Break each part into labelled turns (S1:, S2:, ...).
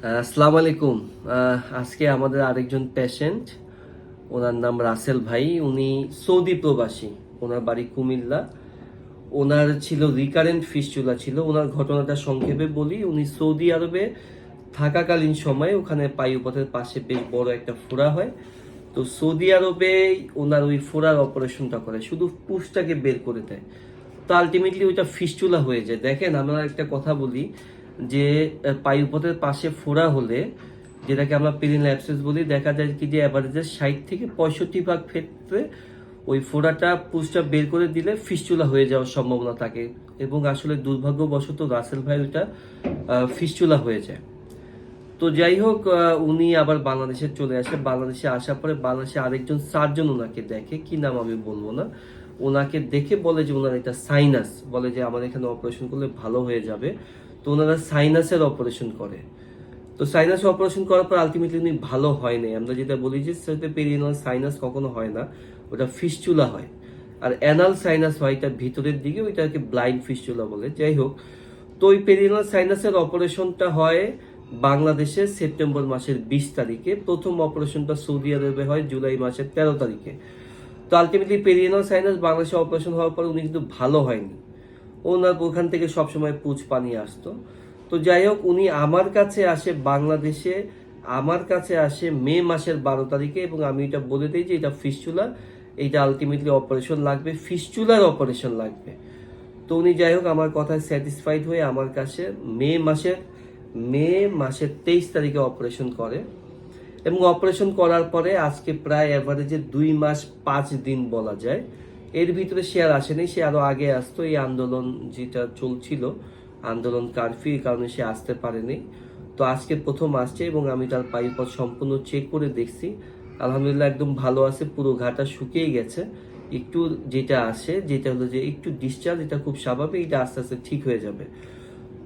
S1: আসসালামু আলাইকুম। আজকে আমাদের আরেকজন পেশেন্ট ওনার নাম রাসেল ভাই। উনি সৌদি প্রবাসী, ওনার বাড়ি কুমিল্লা। ওনার ছিল রিকারেন্ট ফিস্টুলা ছিল। ওনার ঘটনাটা সংক্ষেপে বলি, উনি সৌদি আরবে থাকাকালীন সময় ওখানে পায়ুপথের পাশে বেশ বড় একটা ফোড়া হয়। তো সৌদি আরবে ওনার ওই ফোড়ার অপারেশনটা করে, শুধু পুষটাকে বের করে দেয়। তো আলটিমেটলি ওইটা ফিস্টুলা হয়ে যায়। দেখেন, আমরা একটা কথা বলি যে পায়ুপথের পাশে ফোড়া হলে, যেটাকে আমরা পেরিন অ্যাবসেস বলি, দেখা যায় কি যে অ্যাভারেজের ষাট থেকে পঁয়ষট্টি ভাগ ক্ষেত্রে ওই ফোড়াটা পুষটা বের করে দিলে ফিস্টুলা হয়ে যাওয়ার সম্ভাবনা থাকে এবং আসলে দুর্ভাগ্যবশত রাসেল ভাই ওইটা ফিস্টুলা হয়ে যায় তো যাই হোক উনি আবার বাংলাদেশে চলে আসে। বাংলাদেশে আসার পরে বাংলাদেশে আরেকজন সার্জন ওনাকে দেখে, কি নাম আমি বলব না, ওনাকে দেখে বলে যে ওনার এটা সাইনাস বলে যে আমাদের এখানে অপারেশন করলে ভালো হয়ে যাবে। তো ওনারা সাইনাসের অপারেশন করে। তো সাইনাস অপারেশন করার পর আলটিমেটলি উনি ভালো হয় নাই। আমরা যেটা বলি যে, সেটা পেরিয়েনাল সাইনাস কখনো হয় না, ওটা ফিসচুলা হয়। আর অ্যানাল সাইনাস হয়, এটা ভিতরের দিকে, ওইটাকে ব্লাইন্ড ফিসচুলা বলে। যাই হোক, তো ওই পেরিয়েনাল সাইনাসের অপারেশনটা হয় বাংলাদেশে সেপ্টেম্বর মাসের বিশ তারিখে। প্রথম অপারেশনটা সৌদি আরবে হয় জুলাই মাসের তেরো তারিখে। তো আলটিমেটলি পেরিয়েনাল সাইনাস বাংলাদেশে অপারেশন হওয়ার পর উনি কিন্তু ভালো হয়নি। ওনার ওখান থেকে সবসময় পুচ পানি আসতো। তো যাই হোক, উনি আমার কাছে আসে বাংলাদেশে, আমার কাছে আসে মে মাসের বারো তারিখে এবং আমি এটা বলে দিই যে এটা ফিস্চুলা এইটা আলটিমেটলি অপারেশন লাগবে, ফিস্চুলার অপারেশন লাগবে। তো উনি যাই হোক, আমার কথায় স্যাটিসফাইড হয়ে আমার কাছে মে মাসের মে মাসের তেইশ তারিখে অপারেশন করে। এবং অপারেশন করার পরে আজকে প্রায় অ্যাভারেজে দুই মাস পাঁচ দিন বলা যায়। এর ভিতরে সে আর আসেনি, সে আরও আগে আসতো, এই আন্দোলন যেটা চলছিল, আন্দোলন কারফিউ কারণে সে আসতে পারেনি। তো আজকে প্রথম আসছে এবং আমি তার পাইপথ সম্পূর্ণ চেক করে দেখছি। আলহামদুলিল্লাহ একদম ভালো আছে, পুরো ঘাটা শুকিয়ে গেছে। একটু যেটা আসে, যেটা হলো যে একটু ডিসচার্জ এটা খুব স্বাভাবিক, এটা আস্তে আস্তে ঠিক হয়ে যাবে।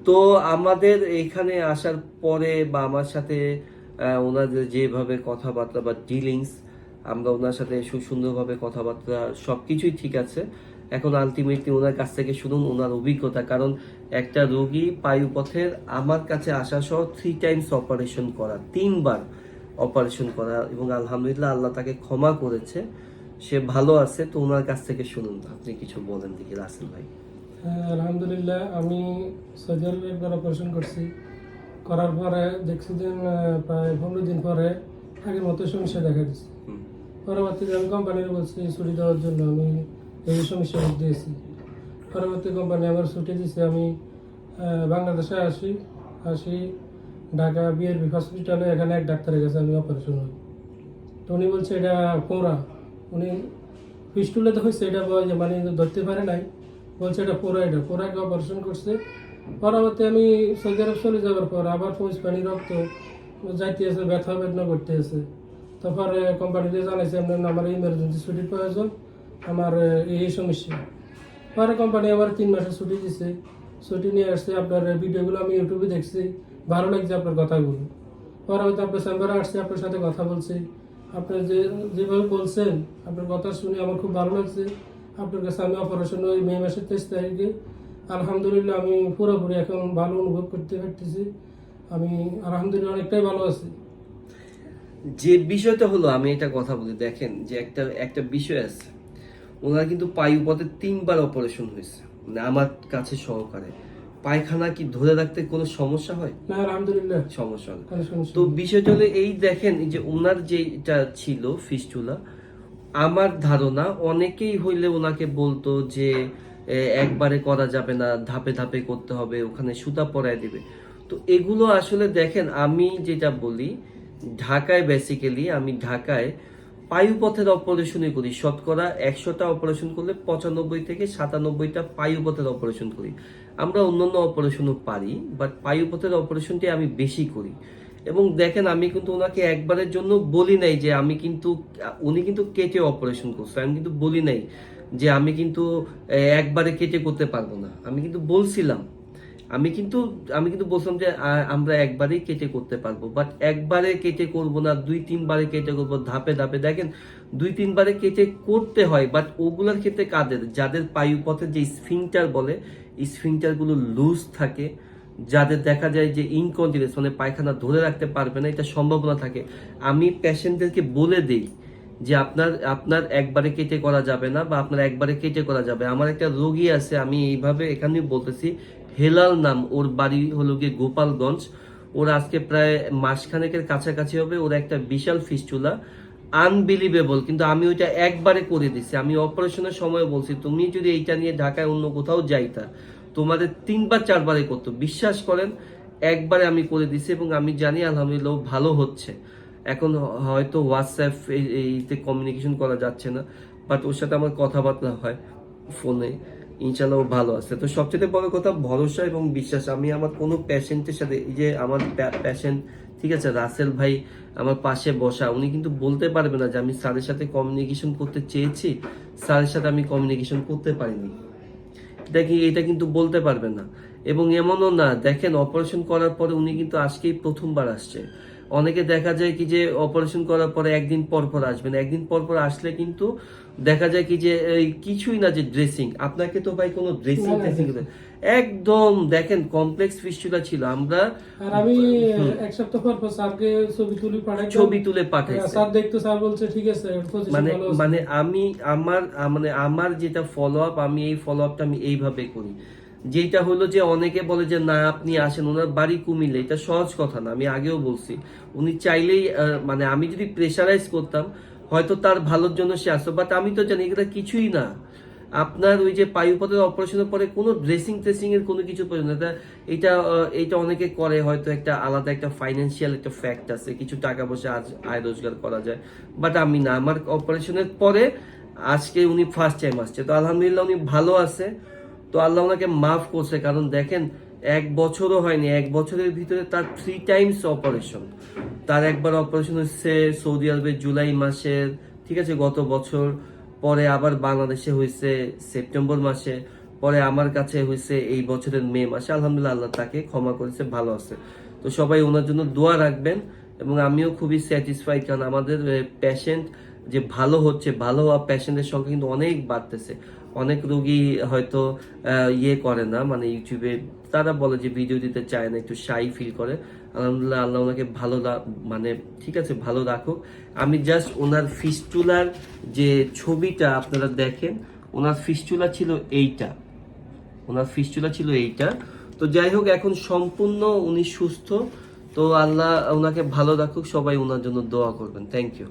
S1: তো আমাদের এখানে আসার পরে বা আমার সাথে ওনাদের যেভাবে কথাবার্তা বা ডিলিংস আমরা ওনার সাথে সুন্দরভাবে কথাবার্তা সব কিছুই ঠিক আছে। এখন আলটিমেটলি ওনার কাছ থেকে শুনুন ওনার অভিজ্ঞতা। কারণ একটা রোগী পায়ুপথের আমার কাছে আসা সহ থ্রি টাইমস অপারেশন করা তিনবার অপারেশন করা এবং আলহামদুলিল্লাহ আল্লাহ তাকে ক্ষমা করেছে সে ভালো আছে তো ওনার কাছ থেকে শুনুন। আপনি কিছু বলেন দেখি রাসেল ভাই।
S2: হ্যাঁ, আলহামদুলিল্লাহ আমি আরবে একবার অপারেশন করছি। করার পরে দেখছি যে প্রায় পনেরো দিন পরে আগের মতো সমস্যা দেখা দিচ্ছে। পরবর্তীতে আমি কোম্পানির বলছি ছুটি দেওয়ার জন্য আমি এই সমস্যা দিয়েছি পরবর্তী কোম্পানি আমার ছুটি দিয়েছে আমি বাংলাদেশে আসি। আসি, ঢাকা বিআরবি হসপিটালে এখানে এক ডাক্তারের কাছে আমি অপারেশন হই তো উনি বলছে, এটা পোড়া উনি পিস্টুলে তো হয়েছে এটা মানে ধরতে পারে নাই। বলছে, এটা পোড়া, এটা পোড়াকে অপারেশন করছে। পরবর্তী আমি সৌদি আরব চলে যাওয়ার পর আবার ফৌজ পানি রক্ত যাইতে আছে ব্যথা বেদনা করতে আছে তারপরে কোম্পানিতে জানাইছে আপনার আমার ইমার্জেন্সি ছুটির প্রয়োজন, আমার এই সমস্যা। পরে কোম্পানি আবার তিন মাসের ছুটি দিছে। ছুটি নিয়ে আসছে আপনার ভিডিওগুলো আমি ইউটিউবে দেখছি, ভালো লাগছে আপনার কথাগুলো। পরে হয়তো আপনার চেম্বারে আসছে, আপনার সাথে কথা বলছি। আপনি যে, যেভাবে বলছেন, আপনার কথা শুনে আমার খুব ভালো লাগছে। আপনার কাছে আমি অপারেশন ওই মে মাসের তেইশ তারিখে। আলহামদুলিল্লাহ, আমি পুরোপুরি এখন ভালো অনুভব করতে পারতেছি। আমি আলহামদুলিল্লাহ অনেকটাই ভালো আছি।
S1: যে বিষয়টা হলো আমি এটা কথা বলি দেখেন যে একটা একটা বিষয় আছে। ওনার কিন্তু পায়ুপথে তিনবার অপারেশন হয়েছে। মানে আমার কাছে সহকারে। পায়খানা কি ধরে রাখতে কোনো সমস্যা হয়?
S2: না আলহামদুলিল্লাহ।
S1: সমস্যা হয়। তো। বিষয়টা হলো এই দেখেন যে ওনার যেটা ছিল ফিস্টুলা আমার ধারণা অনেকেই হইলে ওনাকে বলতো যে একবারে করা যাবে না ধাপে ধাপে করতে হবে ওখানে সুতা পরায় দিবে। তো এগুলো আসলে দেখেন আমি যেটা বলি ঢাকায় বেসিক্যালি আমি ঢাকায় পায়ুপথের অপারেশনই করি, শতকরা একশোটা অপারেশন করলে পঁচানব্বই থেকে সাতানব্বইটা পায়ুপথের অপারেশন করি। আমরা অন্যান্য অপারেশনও পারি বাট পায়ুপথের অপারেশনটি আমি বেশি করি। এবং দেখেন আমি কিন্তু ওনাকে একবারের জন্য বলি নাই যে আমি কিন্তু, উনি কিন্তু কেটে অপারেশন করছে, আমি কিন্তু বলি নাই যে আমি কিন্তু একবারে কেটে করতে পারব না। আমি কিন্তু বলছিলাম আমি কিন্তু আমি কিন্তু বলছিলাম যে আমরা একবারেই কেটে করতে পারব বাট একবারে কেটে করব না, দুই তিনবারে কেটে করব, ধাপে ধাপে। দেখেন, দুই তিনবারে কেটে করতে হয় বাট ওগুলোর ক্ষেত্রে কাদের? যাদের পায়ুপথে যে স্ফিংটার বলে স্ফিংটারগুলো লুজ থাকে, যাদের দেখা যায় যে ইনকন্টিনিউস মানে পায়খানা ধরে রাখতে পারবে না, এটা সম্ভাবনা থাকে। আমি পেশেন্টদেরকে বলে দিই যে, আপনার আপনার একবারে কেটে করা যাবে না, বা আপনার একবারে কেটে করা যাবে আমার একটা রোগী আছে, আমি এইভাবে এখানেই বলতেছি হেলাল নাম। ওর বাড়ি হলো গিয়ে গোপালগঞ্জ। ওর আজকে প্রায় মাসখানেকের কাছাকাছি হবে। ওর একটা বিশাল ফিস্টুলা। আনবিলিভেবল কিন্তু আমি ওইটা একবারে করে দিছি। আমি অপারেশনের সময় বলছি, তুমি যদি এইটা নিয়ে ঢাকায় অন্য কোথাও যাইতা, তোমাদের তিনবার চারবারে করতো। বিশ্বাস করেন, একবারে আমি করে দিছি এবং আমি জানি আলহামদুলিল্লাহ ভালো হচ্ছে। এখন হয়তো হোয়াটসঅ্যাপ এইতে কমিউনিকেশন করা যাচ্ছে না বাট ওর সাথে আমার কথাবার্তা হয় ফোনে ইনশাল্লাহ ভালো আছে। তো সবচেয়ে বড় কথা ভরসা এবং বিশ্বাস। আমি আমার কোনো প্যাশেন্টের সাথে এই যে আমার প্যাশেন্ট ঠিক আছে, রাসেল ভাই আমার পাশে বসা, উনি কিন্তু বলতে পারবে না যে আমি স্যারের সাথে কমিউনিকেশন করতে চেয়েছি, স্যারের সাথে আমি কমিউনিকেশন করতে পারিনি। এটা কি এটা কিন্তু বলতে পারবে না। এবং এমনও না, দেখেন অপারেশন করার পরে উনি কিন্তু আজকেই প্রথমবার আসছে। অনেকে দেখা যায় কি যে অপারেশন করার পরে একদিন পর পর আসবেন একদিন পর পর আসলে কিন্তু দেখা যায় কি যে কিছুই না যে ড্রেসিং আপনাকে তো ভাই কোনো ড্রেসিং
S2: না,
S1: একদম দেখেন কমপ্লেক্স ফিস্টুলা ছিল। আমরা
S2: আর আমি এক সপ্তাহ পর পর স্যারকে ছবি তুলে পাঠাই
S1: ছবি তুলে পাঠাইছি।
S2: স্যার দেখতে স্যার বলছে ঠিক আছে
S1: মানে মানে আমি আমার মানে আমার যেটা ফলো আপ আমি এই ফলো আপটা আমি এইভাবে করি। যেটা হলো যে অনেকে বলে যে, না, আপনি আসেন। ওনার বাড়ি কুমিল্লে, এটা সহজ কথা না, আমি আগেও বলছি। উনি চাইলেই মানে আমি যদি প্রেশারাইজ করতাম, হয়তো তার ভালোর জন্য সে আসতো। বাট আমি তো জানি এটা কিছুই না। আপনার ওই যে পায়ুপথের অপারেশনের পরে কোনো ড্রেসিং ট্রেসিং এর কোনো কিছু প্রয়োজন নেই। এটা এটা অনেকে করে, হয়তো একটা আলাদা একটা ফাইন্যান্সিয়াল একটা ফ্যাক্ট আছে, কিছু টাকা পয়সা আজ আয় রোজগার করা যায়। বাট আমি না, আমার অপারেশনের পরে আজকে উনি ফার্স্ট টাইম আসছে। তো আলহামদুলিল্লাহ উনি ভালো আছে। তো আল্লাহ ওনাকে মাফ করছে, কারণ দেখেন, এক বছরও হয়নি, এক বছরের ভিতরে তার থ্রি টাইমস অপারেশন তার একবার অপারেশন হচ্ছে সৌদি আরবে জুলাই মাসের, ঠিক আছে, গত বছর। পরে আবার বাংলাদেশে হয়েছে সেপ্টেম্বর মাসে। পরে আমার কাছে হয়েছে এই বছরের মে মাসে। আলহামদুলিল্লাহ, আল্লাহ তাকে ক্ষমা করেছে, ভালো আছে। তো সবাই ওনার জন্য দোয়া রাখবেন এবং আমিও খুবই স্যাটিসফাইড কারণ আমাদের পেশেন্ট যে ভালো হচ্ছে, ভালো হওয়া পেশেন্টের সংখ্যা কিন্তু অনেক বাড়তেছে। অনেক রোগী হয়তো ইয়ে করে না মানে ইউটিউবে তারা বলে যে ভিডিও দিতে চায় না, একটু শাই ফিল করে। আলহামদুলিল্লাহ, আল্লাহ ওনাকে ভালো মানে ঠিক আছে, ভালো রাখুক। আমি জাস্ট ওনার ফিস্টুলার যে ছবিটা আপনারা দেখেন, ওনার ফিস্টুলা ছিল এইটা। ওনার ফিস্টুলা ছিল এইটা। তো যাই হোক, এখন সম্পূর্ণ উনি সুস্থ। তো আল্লাহ ওনাকে ভালো রাখুক, সবাই ওনার জন্য দোয়া করবেন। Thank you